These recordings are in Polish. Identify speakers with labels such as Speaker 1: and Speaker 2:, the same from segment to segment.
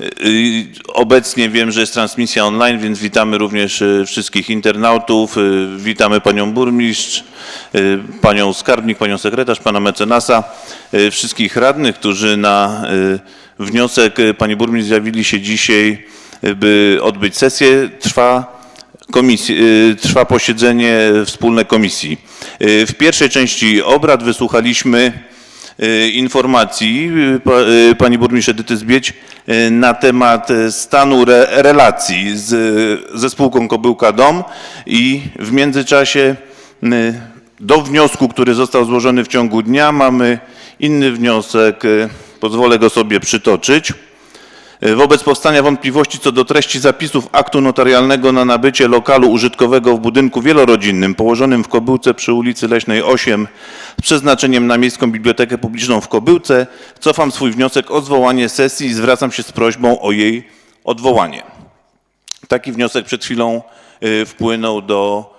Speaker 1: Y, Obecnie wiem, że jest transmisja online, więc witamy również y, wszystkich internautów. Y, Witamy panią burmistrz, panią skarbnik, panią sekretarz, pana mecenasa, wszystkich radnych, którzy na wniosek pani burmistrz zjawili się dzisiaj, by odbyć sesję. Trwa Komisji, trwa posiedzenie wspólne komisji. W pierwszej części obrad wysłuchaliśmy informacji y, y, pani burmistrz Edyty Zbieć y, na temat y, stanu re, relacji z, ze spółką Kobyłka Dom i w międzyczasie y, do wniosku, który został złożony w ciągu dnia mamy inny wniosek, y, pozwolę go sobie przytoczyć. Wobec powstania wątpliwości co do treści zapisów aktu notarialnego na nabycie lokalu użytkowego w budynku wielorodzinnym położonym w Kobyłce przy ulicy Leśnej 8 z przeznaczeniem na Miejską Bibliotekę Publiczną w Kobyłce, cofam swój wniosek o zwołanie sesji i zwracam się z prośbą o jej odwołanie. Taki wniosek przed chwilą y, wpłynął do,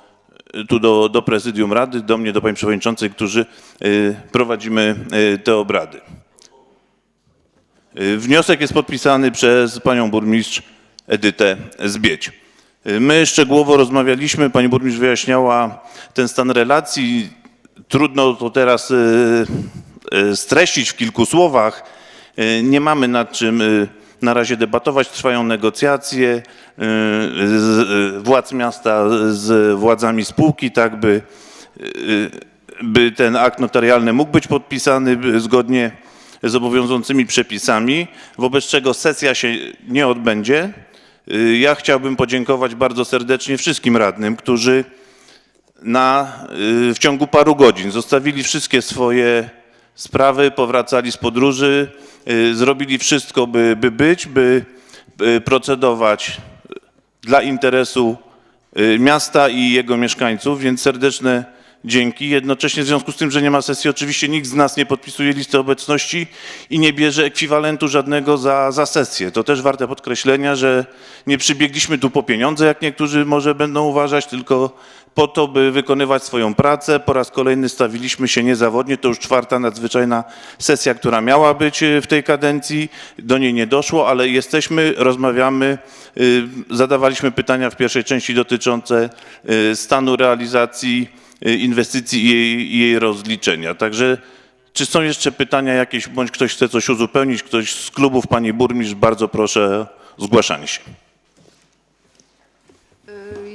Speaker 1: tu do, do prezydium Rady, do mnie, do pani przewodniczącej, którzy y, prowadzimy y, te obrady. Y, Wniosek jest podpisany przez panią burmistrz Edytę Zbieć. Y, My szczegółowo rozmawialiśmy, pani burmistrz wyjaśniała ten stan relacji. Trudno to teraz y, y, streścić w kilku słowach. Y, Nie mamy nad czym na razie debatować. Trwają negocjacje władz miasta z władzami spółki, tak by by ten akt notarialny mógł być podpisany zgodnie z obowiązującymi przepisami, wobec czego sesja się nie odbędzie. Ja chciałbym podziękować bardzo serdecznie wszystkim radnym, którzy na, y, w ciągu paru godzin. Zostawili wszystkie swoje sprawy, powracali z podróży, y, zrobili wszystko, by, by być, by procedować dla interesu y, miasta i jego mieszkańców, więc serdeczne dzięki. Jednocześnie w związku z tym, że nie ma sesji, oczywiście nikt z nas nie podpisuje listy obecności i nie bierze ekwiwalentu żadnego za, za sesję. To też warte podkreślenia, że nie przybiegliśmy tu po pieniądze, jak niektórzy może będą uważać, tylko po to, by wykonywać swoją pracę. Po raz kolejny stawiliśmy się niezawodnie. To już czwarta nadzwyczajna sesja, która miała być y, w tej kadencji. Do niej nie doszło, ale jesteśmy, rozmawiamy. y, Zadawaliśmy pytania w pierwszej części dotyczące y, stanu realizacji inwestycji i jej, jej rozliczenia. Także czy są jeszcze pytania jakieś, bądź ktoś chce coś uzupełnić, ktoś z klubów, pani burmistrz, bardzo proszę o zgłaszanie się.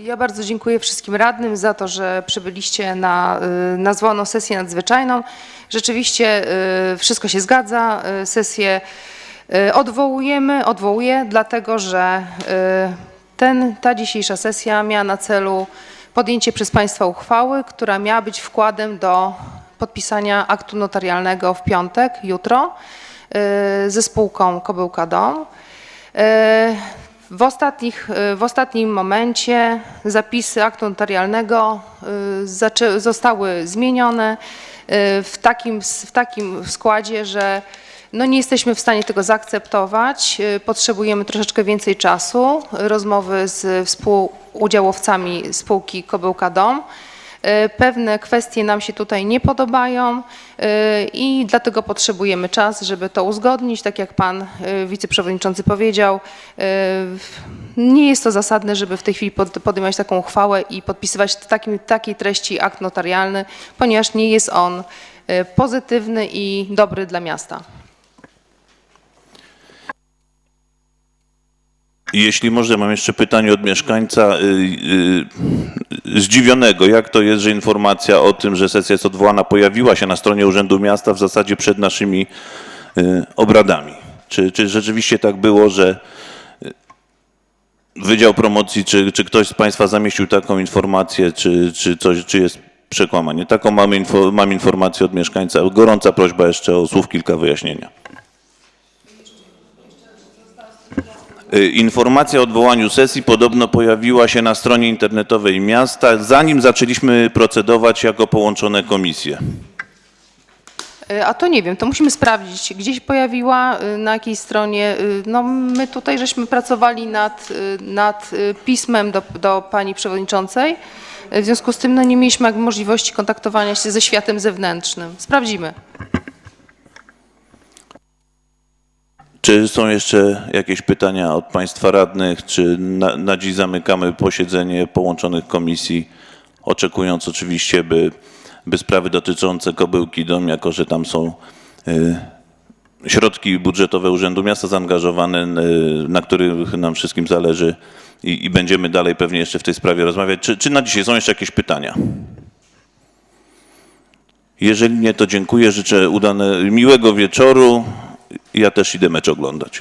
Speaker 2: Ja bardzo dziękuję wszystkim radnym za to, że przybyliście na, y, na zwołaną sesję nadzwyczajną. Rzeczywiście y, wszystko się zgadza. Y, Sesję y, odwołujemy, odwołuję, dlatego że y, ten, ta dzisiejsza sesja miała na celu podjęcie przez Państwa uchwały, która miała być wkładem do podpisania aktu notarialnego w piątek, jutro, y, ze spółką Kobyłka Dom. E, W, ostatnich, e, w ostatnim momencie zapisy aktu notarialnego zostały zmienione w takim, w takim składzie, że no nie jesteśmy w stanie tego zaakceptować. E, Potrzebujemy troszeczkę więcej czasu, rozmowy z współudziałowcami spółki Kobyłka Dom. E, Pewne kwestie nam się tutaj nie podobają e, i dlatego potrzebujemy czas, żeby to uzgodnić. Tak jak pan wiceprzewodniczący powiedział, nie jest to zasadne, żeby w tej chwili pod- podejmować taką uchwałę i podpisywać takim, takiej treści akt notarialny, ponieważ nie jest on pozytywny i dobry dla miasta.
Speaker 1: Jeśli może, mam jeszcze pytanie od mieszkańca y, y, zdziwionego. Jak to jest, że informacja o tym, że sesja jest odwołana, pojawiła się na stronie Urzędu Miasta w zasadzie przed naszymi y, obradami? Czy, czy rzeczywiście tak było, że Wydział Promocji, czy, czy ktoś z Państwa zamieścił taką informację, czy, czy, coś, czy jest przekłamanie? Taką mamy info, mam informację od mieszkańca. Gorąca prośba jeszcze o słów kilka wyjaśnienia. Y, Informacja o odwołaniu sesji podobno pojawiła się na stronie internetowej miasta, zanim zaczęliśmy procedować jako połączone komisje.
Speaker 2: E, A to nie wiem, to musimy sprawdzić, gdzie się pojawiła, y, na jakiej stronie. Y, No my tutaj żeśmy pracowali nad, y, nad y, pismem do, do pani przewodniczącej. Y, W związku z tym no, nie mieliśmy możliwości kontaktowania się ze światem zewnętrznym. Sprawdzimy.
Speaker 1: Czy są jeszcze jakieś pytania od Państwa radnych? Czy na, na dziś zamykamy posiedzenie połączonych komisji, oczekując oczywiście, by, by sprawy dotyczące Kobyłki Dom, jako że tam są y, środki budżetowe Urzędu Miasta zaangażowane, y, na których nam wszystkim zależy i, i będziemy dalej pewnie jeszcze w tej sprawie rozmawiać. Czy, czy na dzisiaj są jeszcze jakieś pytania? Jeżeli nie, to dziękuję. Życzę udane, miłego wieczoru ja też idę mecz oglądać.